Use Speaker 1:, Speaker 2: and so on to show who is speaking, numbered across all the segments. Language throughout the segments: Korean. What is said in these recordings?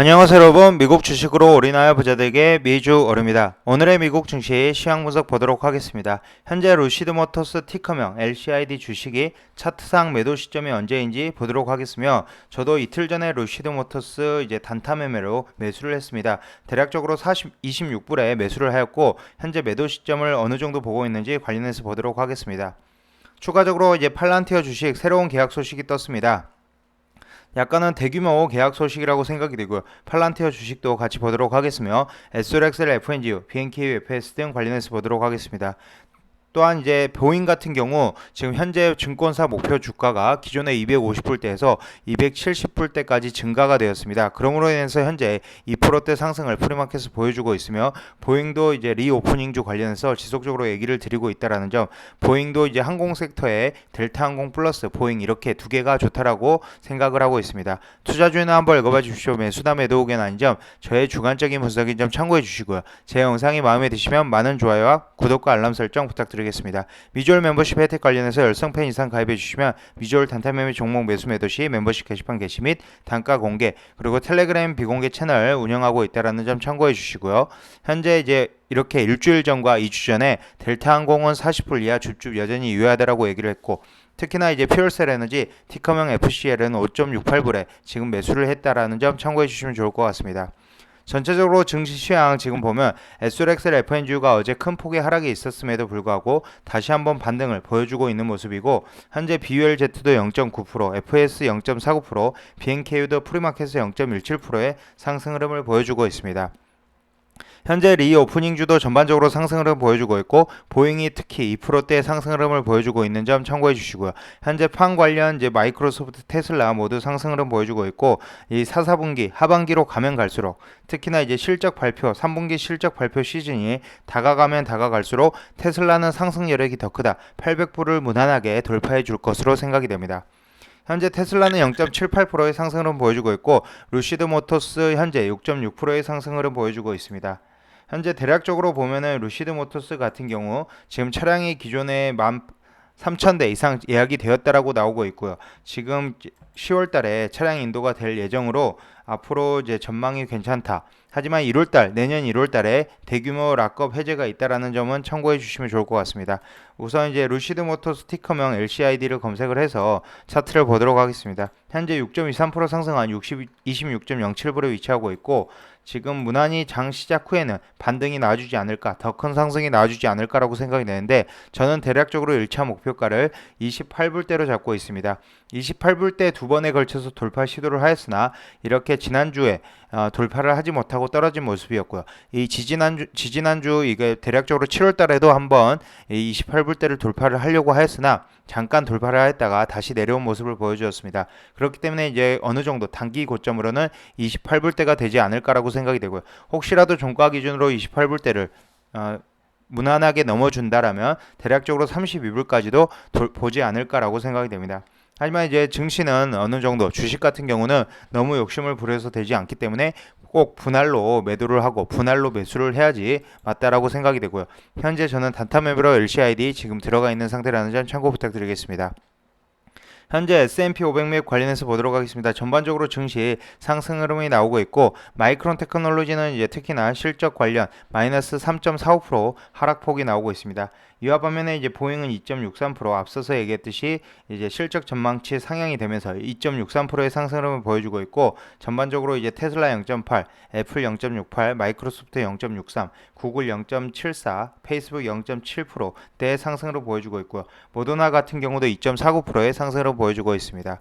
Speaker 1: 안녕하세요 여러분 미국 주식으로 올인하여 부자되게 미주 어릅니다. 오늘의 미국 증시 시황 분석 보도록 하겠습니다. 현재 루시드 모터스 티커명 LCID 주식이 차트상 매도 시점이 언제인지 보도록 하겠으며 저도 이틀 전에 루시드 모터스 이제 단타 매매로 매수를 했습니다. 대략적으로 40, 26불에 매수를 하였고 현재 매도 시점을 어느 정도 보고 있는지 관련해서 보도록 하겠습니다. 추가적으로 이제 팔란티어 주식 새로운 계약 소식이 떴습니다. 약간은 대규모 계약 소식이라고 생각이 되고요. 팔란티어 주식도 같이 보도록 하겠으며 SRXL, FNGU, BNK, FS 등 관련해서 보도록 하겠습니다. 또한 이제 보잉 같은 경우 지금 현재 증권사 목표 주가가 기존의 250불대에서 270불대까지 증가가 되었습니다. 그러므로 인해서 현재 2%대 상승을 프리마켓에서 보여주고 있으며 보잉도 이제 리오프닝주 관련해서 지속적으로 얘기를 드리고 있다라는 점 보잉도 이제 항공 섹터에 델타 항공 플러스 보잉 이렇게 두 개가 좋다라고 생각을 하고 있습니다. 투자주는 한번 읽어봐 주십시오. 매수나 매도 의견 아닌 점 저의 주관적인 분석인 점 참고해 주시고요. 제 영상이 마음에 드시면 많은 좋아요와 구독과 알람 설정 부탁드 리겠습니다. 미주얼 멤버십 혜택 관련해서 열성팬 이상 가입해 주시면 미주얼 단타 매매 종목 매수 매도 시 멤버십 게시판 게시 및 단가 공개 그리고 텔레그램 비공개 채널 운영하고 있다라는 점 참고해 주시고요. 현재 이제 이렇게 일주일 전과 2주 전에 델타 항공은 40불 이하 줍줍 여전히 유효하다라고 얘기를 했고 특히나 이제 퓨얼셀 에너지 티커명 FCL은 5.68불에 지금 매수를 했다라는 점 참고해 주시면 좋을 것 같습니다. 전체적으로 증시 시황 지금 보면 SRXL FNG가 어제 큰 폭의 하락이 있었음에도 불구하고 다시 한번 반등을 보여주고 있는 모습이고 현재 BULZ도 0.9%, FS 0.49%, BNKU도 프리마켓에서 0.17%의 상승 흐름을 보여주고 있습니다. 현재 리 오프닝 주도 전반적으로 상승 흐름 보여주고 있고 보잉이 특히 2%대 상승 흐름을 보여주고 있는 점 참고해 주시고요. 현재 판 관련 이제 마이크로소프트, 테슬라 모두 상승 흐름 보여주고 있고 이 4, 4분기 하반기로 가면 갈수록 특히나 이제 실적 발표 3분기 실적 발표 시즌이 다가가면 다가갈수록 테슬라는 상승 여력이 더 크다. 800불을 무난하게 돌파해 줄 것으로 생각이 됩니다. 현재 테슬라는 0.78%의 상승을 보여주고 있고 루시드 모터스 현재 6.6%의 상승을 보여주고 있습니다. 현재 대략적으로 보면은 루시드 모터스 같은 경우 지금 차량이 기존에 만 3,000대 이상 예약이 되었다라고 나오고 있고요. 지금 10월 달에 차량 인도가 될 예정으로 앞으로 이제 전망이 괜찮다. 하지만 1월 달, 내년 1월 달에 대규모 락업 해제가 있다라는 점은 참고해 주시면 좋을 것 같습니다. 우선 이제 루시드 모터 스티커명 LCID를 검색을 해서 차트를 보도록 하겠습니다. 현재 6.23% 상승한 60, 26.07불에 위치하고 있고 지금 무난히 장 시작 후에는 반등이 나와주지 않을까, 더 큰 상승이 나와주지 않을까라고 생각이 되는데 저는 대략적으로 1차 목표가를 28불대로 잡고 있습니다. 28불대 두 번에 걸쳐서 돌파 시도를 하였으나 이렇게 지난주에 어, 돌파를 하지 못하고 떨어진 모습이었고요. 이 지지난주 지지난주 이게 대략적으로 7월 달에도 한번 이 28불대를 돌파를 하려고 하였으나 잠깐 돌파를 했다가 다시 내려온 모습을 보여주었습니다. 그렇기 때문에 이제 어느 정도 단기 고점으로는 28불대가 되지 않을까라고 생각이 되고요. 혹시라도 종가 기준으로 28불대를 어, 무난하게 넘어준다라면 대략적으로 32불까지도 돌, 보지 않을까라고 생각이 됩니다. 하지만 이제 증시는 어느 정도 주식 같은 경우는 너무 욕심을 부려서 되지 않기 때문에 꼭 분할로 매도를 하고 분할로 매수를 해야지 맞다라고 생각이 되고요. 현재 저는 단타 매매로 LCID 지금 들어가 있는 상태라는 점 참고 부탁드리겠습니다. 현재 S&P 500맵 관련해서 보도록 하겠습니다. 전반적으로 증시 상승 흐름이 나오고 있고 마이크론 테크놀로지는 이제 특히나 실적 관련 마이너스 3.45% 하락폭이 나오고 있습니다. 이와 반면에 이제 보잉은 2.63% 앞서서 얘기했듯이 이제 실적 전망치 상향이 되면서 2.63%의 상승 흐름을 보여주고 있고 전반적으로 이제 테슬라 0.8, 애플 0.68, 마이크로소프트 0.63, 구글 0.74, 페이스북 0.7%대 상승으로 보여주고 있고요. 모더나 같은 경우도 2.49%의 상승으로 보여주고 있습니다.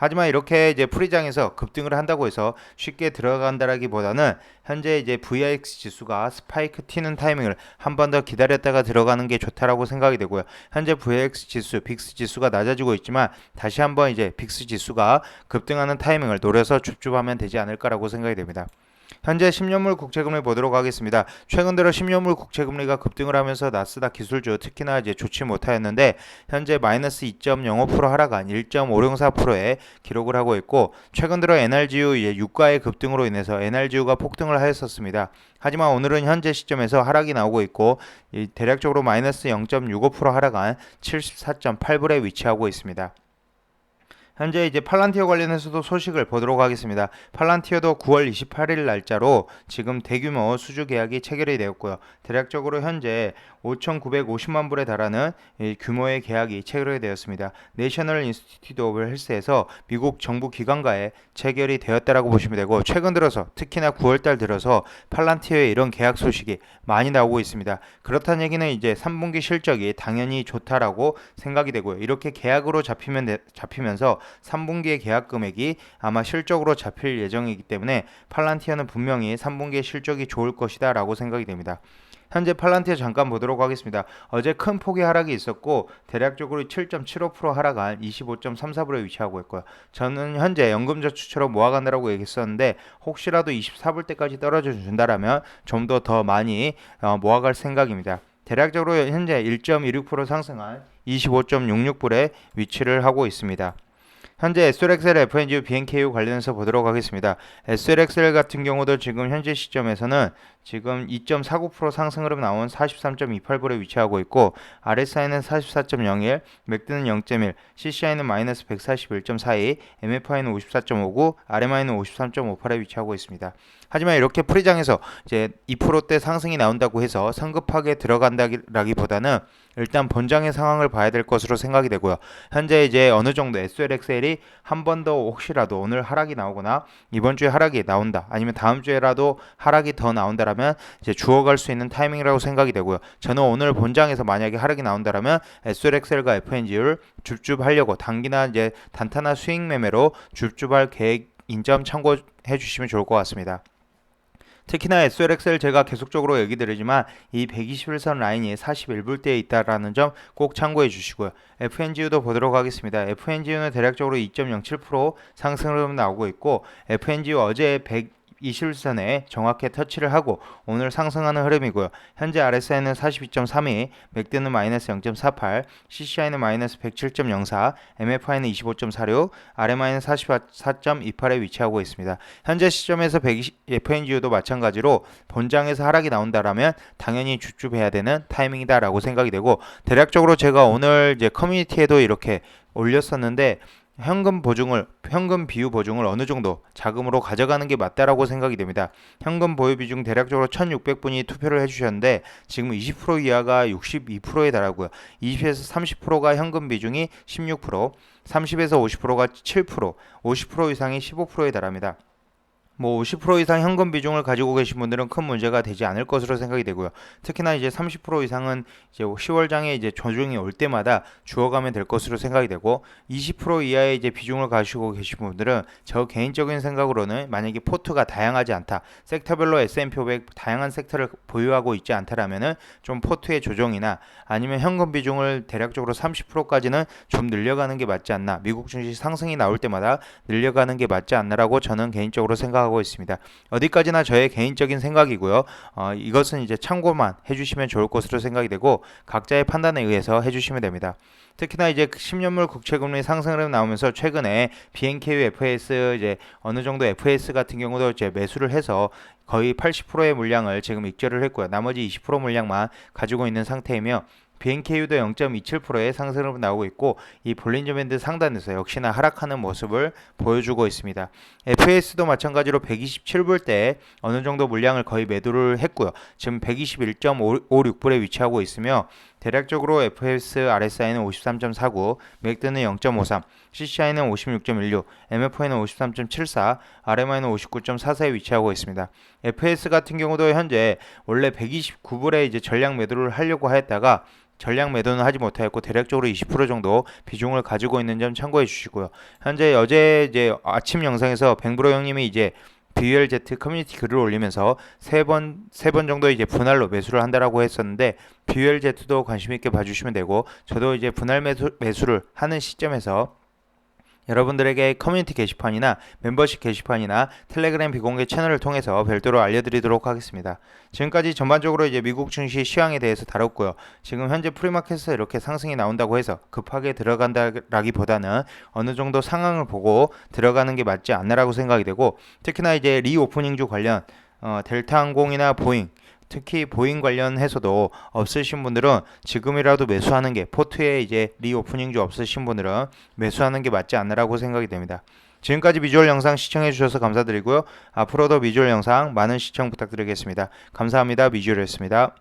Speaker 1: 하지만 이렇게 이제 프리장에서 급등을 한다고 해서 쉽게 들어간다라기보다는 현재 이제 VIX 지수가 스파이크 튀는 타이밍을 한 번 더 기다렸다가 들어가는 게 좋다 라고 생각이 되고요. 현재 VIX 지수, 빅스 지수가 낮아지고 있지만 다시 한번 이제 빅스 지수가 급등하는 타이밍을 노려서 줍줍하면 되지 않을까라고 생각이 됩니다. 현재 10년물 국채금리 보도록 하겠습니다. 최근 들어 10년물 국채금리가 급등을 하면서 나스닥 기술주 특히나 이제 좋지 못하였는데 현재 마이너스 2.05% 하락한 1.504%의 기록을 하고 있고 최근 들어 NRGU 유가의 급등으로 인해서 NRGU가 폭등을 하였었습니다. 하지만 오늘은 현재 시점에서 하락이 나오고 있고 대략적으로 마이너스 0.65% 하락한 74.8불에 위치하고 있습니다. 현재 이제 팔란티어 관련해서도 소식을 보도록 하겠습니다. 팔란티어도 9월 28일 날짜로 지금 대규모 수주 계약이 체결이 되었고요. 대략적으로 현재 5,950만 불에 달하는 이 규모의 계약이 체결이 되었습니다. 내셔널 인스티튜트 오브 헬스에서 미국 정부 기관과의 체결이 되었다라고 보시면 되고 최근 들어서 특히나 9월 달 들어서 팔란티어의 이런 계약 소식이 많이 나오고 있습니다. 그렇다는 얘기는 이제 3분기 실적이 당연히 좋다라고 생각이 되고요. 이렇게 계약으로 잡히면 되- 잡히면서 3분기의 계약 금액이 아마 실적으로 잡힐 예정이기 때문에 팔란티어는 분명히 3분기의 실적이 좋을 것이다 라고 생각이 됩니다. 현재 팔란티어 잠깐 보도록 하겠습니다. 어제 큰 폭의 하락이 있었고 대략적으로 7.75% 하락한 25.34불에 위치하고 있고요. 저는 현재 연금저축처럼 모아간다라고 얘기했었는데 혹시라도 24불 때까지 떨어져 준다라면 좀 더 더 많이 어, 모아갈 생각입니다. 대략적으로 현재 1.16% 상승한 25.66불에 위치를 하고 있습니다. 현재 SLXL, FNG, BNKU 관련해서 보도록 하겠습니다. SLXL 같은 경우도 지금 현재 시점에서는 지금 2.49% 상승 흐름 나온 43.28불에 위치하고 있고 RSI는 44.01, 맥드는 0.1, CCI는 마이너스 141.42, MFI는 54.59, RMI는 53.58에 위치하고 있습니다. 하지만 이렇게 프리장에서 이제 2%대 상승이 나온다고 해서 성급하게 들어간다기보다는 일단 본장의 상황을 봐야 될 것으로 생각이 되고요. 현재 이제 어느 정도 SLXL이 한 번 더 혹시라도 오늘 하락이 나오거나 이번 주에 하락이 나온다 아니면 다음 주에라도 하락이 더 나온다라면 이제 주어갈 수 있는 타이밍이라고 생각이 되고요. 저는 오늘 본장에서 만약에 하락이 나온다라면 SLXL과 FNG를 줍줍 하려고 단기나 이제 단타나 수익 매매로 줍줍할 계획 인 점 참고해 주시면 좋을 것 같습니다. 특히나 SLXL 제가 계속적으로 얘기 드리지만 이 121선 라인이 41불대에 있다라는 점 꼭 참고해 주시고요. FNGU도 보도록 하겠습니다. FNGU는 대략적으로 2.07% 상승으로 나오고 있고 FNGU 어제 100 21선에 정확히 터치를 하고 오늘 상승하는 흐름이고요. 현재 RSI는 42.32, 맥드는 마이너스 0.48, CCI는 마이너스 107.04, MFI는 25.46, RMI는 44.28에 위치하고 있습니다. 현재 시점에서 120, FNGU도 마찬가지로 본장에서 하락이 나온다라면 당연히 주춤해야 되는 타이밍이다라고 생각이 되고 대략적으로 제가 오늘 이제 커뮤니티에도 이렇게 올렸었는데 현금 보증을 현금 비유 보증을 어느 정도 자금으로 가져가는 게 맞다라고 생각이 됩니다. 현금 보유 비중 대략적으로 1,600분이 투표를 해주셨는데 지금 20% 이하가 62%에 달하고요. 20에서 30%가 현금 비중이 16%, 30에서 50%가 7%, 50% 이상이 15%에 달합니다. 뭐 50% 이상 현금 비중을 가지고 계신 분들은 큰 문제가 되지 않을 것으로 생각이 되고요. 특히나 이제 30% 이상은 이제 10월장에 이제 조정이 올 때마다 주어가면 될 것으로 생각이 되고 20% 이하의 이제 비중을 가지고 계신 분들은 저 개인적인 생각으로는 만약에 포트가 다양하지 않다. 섹터별로 S&P 500 다양한 섹터를 보유하고 있지 않다라면은 좀 포트의 조정이나 아니면 현금 비중을 대략적으로 30%까지는 좀 늘려가는 게 맞지 않나. 미국 증시 상승이 나올 때마다 늘려가는 게 맞지 않나라고 저는 개인적으로 생각하고 있습니다. 어디까지나 저의 개인적인 생각이고요. 어, 이것은 이제 참고만 해주시면 좋을 것으로 생각이 되고 각자의 판단에 의해서 해주시면 됩니다. 특히나 이제 10년물 국채금리 상승을 나오면서 최근에 BNKU FS 이제 어느 정도 FS 같은 경우도 이제 매수를 해서 거의 80%의 물량을 지금 익절을 했고요. 나머지 20% 물량만 가지고 있는 상태이며 BNKU도 0.27%의 상승으로 나오고 있고 이 볼린저 밴드 상단에서 역시나 하락하는 모습을 보여주고 있습니다. FS도 마찬가지로 127불대에 어느 정도 물량을 거의 매도를 했고요. 지금 121.56불에 위치하고 있으며 대략적으로 FS RSI는 53.49, 맥드는 0.53, CCI는 56.16, MFI는 53.74, RMI는 59.44에 위치하고 있습니다. FS 같은 경우도 현재 원래 129불에 이제 전량 매도를 하려고 했다가 전량 매도는 하지 못하였고 대략적으로 20% 정도 비중을 가지고 있는 점 참고해 주시고요. 현재 어제 이제 아침 영상에서 뱅브로 형님이 이제 BLZ 커뮤니티 글을 올리면서 세 번 세 번 정도 이제 분할로 매수를 한다라고 했었는데 BLZ도 관심 있게 봐주시면 되고 저도 이제 분할 매수, 매수를 하는 시점에서 여러분들에게 커뮤니티 게시판이나 멤버십 게시판이나 텔레그램 비공개 채널을 통해서 별도로 알려드리도록 하겠습니다. 지금까지 전반적으로 이제 미국 증시 시황에 대해서 다뤘고요. 지금 현재 프리마켓에서 이렇게 상승이 나온다고 해서 급하게 들어간다라기보다는 어느 정도 상황을 보고 들어가는 게 맞지 않나라고 생각이 되고 특히나 이제 리오프닝주 관련 어, 델타 항공이나 보잉 특히 보잉 관련 해서도 없으신 분들은 지금이라도 매수하는 게 포트에 이제 리오프닝주 없으신 분들은 매수하는 게 맞지 않느라고 생각이 됩니다. 지금까지 비주얼 영상 시청해 주셔서 감사드리고요. 앞으로도 비주얼 영상 많은 시청 부탁드리겠습니다. 감사합니다. 비주얼이었습니다.